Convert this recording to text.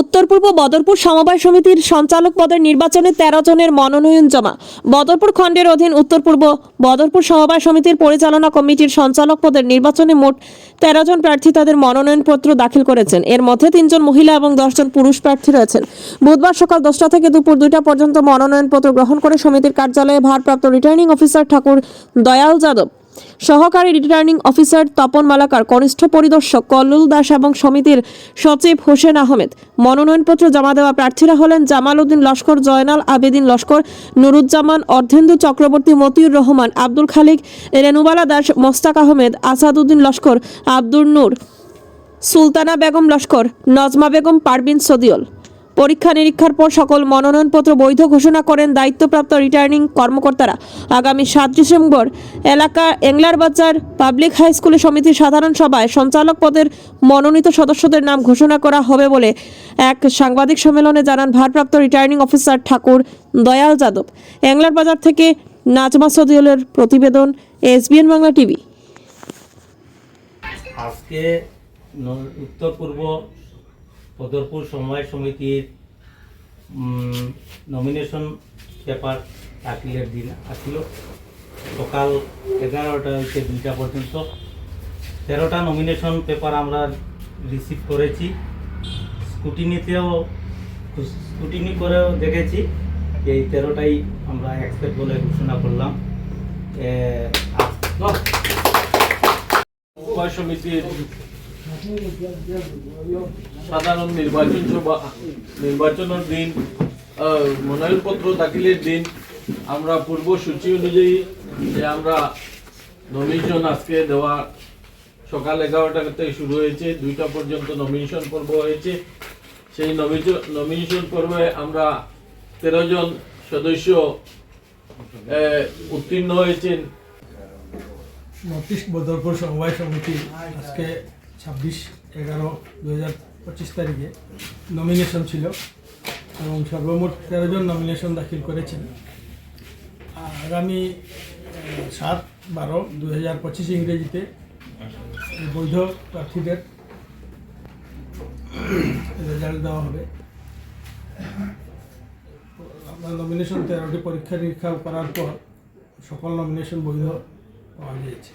উত্তর পূর্ব বদরপুর সমবায় সমিতির সঞ্চালক পদের নির্বাচনে তেরো জনের মনোনয়ন জমা। বদরপুর খণ্ডের অধীন উত্তর পূর্ব বদরপুর সমবায় সমিতির পরিচালনা কমিটির সঞ্চালক পদের নির্বাচনে মোট তেরো জন প্রার্থী তাদের মনোনয়নপত্র দাখিল করেছেন। এর মধ্যে তিনজন মহিলা এবং দশজন পুরুষ প্রার্থী রয়েছেন। বুধবার সকাল দশটা থেকে দুপুর দুইটা পর্যন্ত মনোনয়নপত্র গ্রহণ করে সমিতির কার্যালয়ে ভারপ্রাপ্ত রিটার্নিং অফিসার ঠাকুর দয়াল যাদব সহকারী রিটার্নিং অফিসার তপন মালাকার, কনিষ্ঠ পরিদর্শক কল্লুল দাস এবং সমিতির সচিব হোসেন আহমেদ। মনোনয়নপত্র জমা দেওয়া প্রার্থীরা হলেন জামাল উদ্দিন লস্কর, জয়নাল আবেদিন লস্কর, নুরুজ্জামান অর্ধেন্দু চক্রবর্তী, মতিউর রহমান, আব্দুল খালিক রেনুবালা দাস, মোস্তাক আহমেদ, আসাদউদ্দিন লস্কর, আব্দুর নূর, সুলতানা বেগম লস্কর, নজমা বেগম, পারবিন সদিয়ল পরীক্ষা নিরীক্ষার পর সকল মনোনয়নপত্র বৈধ ঘোষণা করেন দায়িত্বপ্রাপ্ত রিটার্নিং কর্মকর্তারা। আগামী সাত ডিসেম্বর এলাকা এংলার বাজার পাবলিক হাই স্কুলে সমিতির সাধারণ সভায় সঞ্চালক পদের মনোনীত সদস্যদের নাম ঘোষণা করা হবে বলে এক সাংবাদিক সম্মেলনে জানান ভারপ্রাপ্ত রিটার্নিং অফিসার ঠাকুর দয়াল যাদব। এংলার বাজার থেকে নাজমা সদিয়লের প্রতিবেদন, এসবিএন বাংলা টিভি। আজকে উত্তর পূর্ব বদরপুর সমবায় সমিতির নমিনেশন পেপার দাখিলের দিন আসিল সকাল এগারোটা হইতে দুইটা পর্যন্ত। তেরোটা নমিনেশন পেপার আমরা রিসিভ করেছি। স্কুটিনিতেও, স্কুটিনি করেও দেখেছি এই তেরোটাই আমরা অ্যাকসেপ্ট বলে ঘোষণা করলাম। সমিতির সাধারণ নির্বাচন সভা, নির্বাচনের দিন মনোনয়নপত্র দাখিলের দিন, আমরা পূর্বসূচি অনুযায়ী যে আমরা নমিনেশন আজকে দেওয়া সকাল এগারোটা থেকে শুরু হয়েছে, দুইটা পর্যন্ত নমিনেশন পর্ব হয়েছে। সেই নমিনেশন পর্বে আমরা তেরো জন সদস্য উত্তীর্ণ হয়েছেন। নর্থ বদরপুর সমবায় সমিতি আজকে ছাব্বিশ এগারো দু হাজার পঁচিশ তারিখে নমিনেশন ছিল এবং সর্বমোট তেরো জন নমিনেশন দাখিল করেছেন। আগামী সাত বারো দু হাজার পঁচিশ ইংরেজিতে বৈধ প্রার্থীদের রেজাল্ট দেওয়া হবে। আমরা নমিনেশন তেরোটি পরীক্ষা নিরীক্ষা করার পর সকল নমিনেশন বৈধ পাওয়া গিয়েছে।